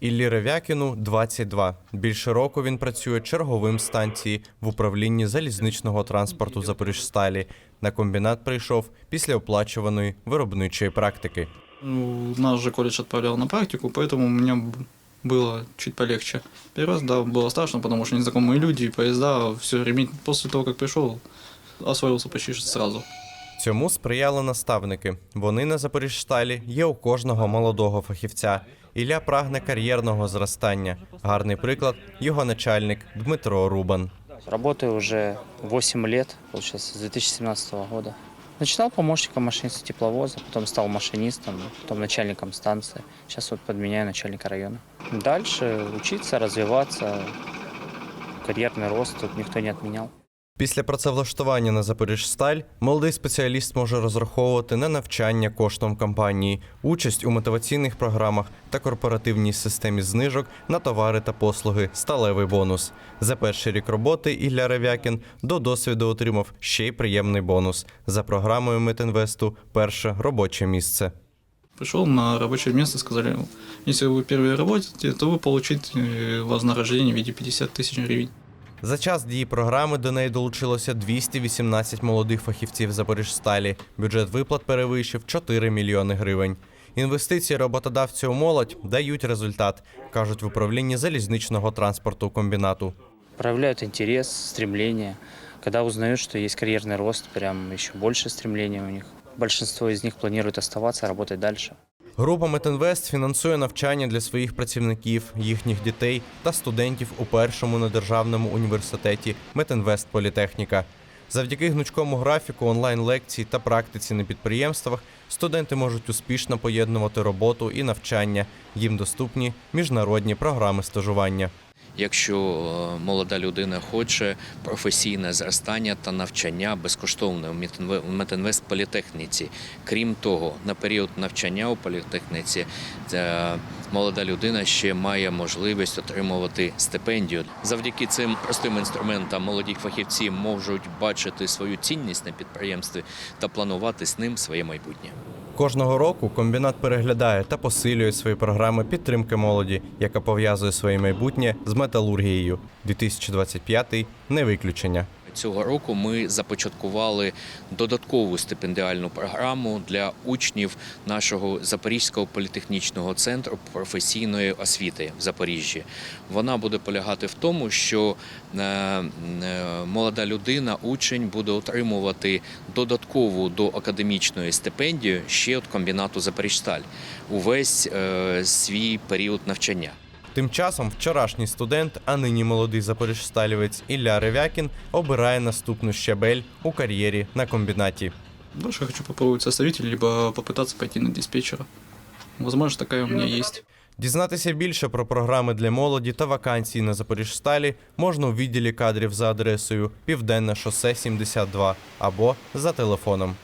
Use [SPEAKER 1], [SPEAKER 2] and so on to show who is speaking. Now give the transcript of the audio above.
[SPEAKER 1] Іллі Ревякіну 22. Більше року він працює черговим станції в управлінні залізничного транспорту Запоріжсталі. На комбінат прийшов після оплачуваної виробничої практики.
[SPEAKER 2] Ну, Нас же колледж отправлял на практику, поэтому у меня б- было чуть полегче. Первый раз, да, было страшно, потому что незнакомые люди, поезда, все время после того, как пришел, освоился почти что сразу.
[SPEAKER 1] Цьому сприяли наставники. Вони на Запоріжсталі є у кожного молодого фахівця. Ілля прагне кар'єрного зростання. Гарний приклад його начальник Дмитро Рубан.
[SPEAKER 3] Работаю уже 8 лет, получается, с 2017 года. Начинал помощником машиниста тепловоза, потом стал машинистом, потом начальником станции. Сейчас вот подменяю начальника района. Дальше учиться, развиваться. Карьерный рост тут никто не отменял.
[SPEAKER 1] Після працевлаштування на Запоріжсталь молодий спеціаліст може розраховувати на навчання коштом компанії, участь у мотиваційних програмах та корпоративній системі знижок на товари та послуги сталевий бонус. За перший рік роботи Ілля Ревякін до досвіду отримав ще й приємний бонус за програмою Метінвесту перше робоче місце.
[SPEAKER 2] Пришел на рабочее место, сказали, если вы первые работаете, то вы получите э, вознаграждение в виде 50 тысяч гривен.
[SPEAKER 1] За час дії програми до неї долучилося 218 молодих фахівців Запоріжсталі. Бюджет виплат перевищив 4 мільйони гривень. Інвестиції роботодавців у молодь дають результат, кажуть в управлінні залізничного транспорту комбінату.
[SPEAKER 3] Проявляют интерес, стремление. Когда узнают, что есть карьерный рост, прям еще больше стремления у них. Большинство из них планирует оставаться, работать дальше.
[SPEAKER 1] Група Метинвест фінансує навчання для своїх працівників, їхніх дітей та студентів у першому недержавному університеті Метинвест Політехніка. Завдяки гнучкому графіку, онлайн-лекцій та практиці на підприємствах студенти можуть успішно поєднувати роботу і навчання. Їм доступні міжнародні програми стажування.
[SPEAKER 4] Якщо е, молода людина хоче професійне зростання та навчання безкоштовне у Метинве- Метинвест політехніці. Крім того, на період навчання у політехніці е, молода людина ще має можливість отримувати стипендію. Завдяки цим простим інструментам молоді фахівці можуть бачити свою цінність на підприємстві та планувати з ним своє майбутнє.
[SPEAKER 1] Кожного року комбінат переглядає та посилює свої програми підтримки молоді, яка пов'язує своє майбутнє з металургією. 2025 – не виключення.
[SPEAKER 4] Цього року ми започаткували додаткову стипендіальну програму для учнів нашого Запорізького політехнічного центру професійної освіти в Запоріжжі. Вона буде полягати в тому, що е, е, молода людина, учень, буде отримувати додаткову до академічної стипендію ще від комбінату Запоріжсталь увесь е, свій період навчання.
[SPEAKER 1] Тим часом вчорашній студент, а нині молодий запоріжсталівець Ілля Ревякін обирає наступну щабель у кар'єрі на комбінаті.
[SPEAKER 2] Дальше хочу попробовать составитель, либо попытаться пойти на диспетчера. Возможно, такая у меня есть.
[SPEAKER 1] Дізнатися більше про програми для молоді та вакансії на Запоріжсталі можна у відділі кадрів за адресою Південне шосе 72 або за телефоном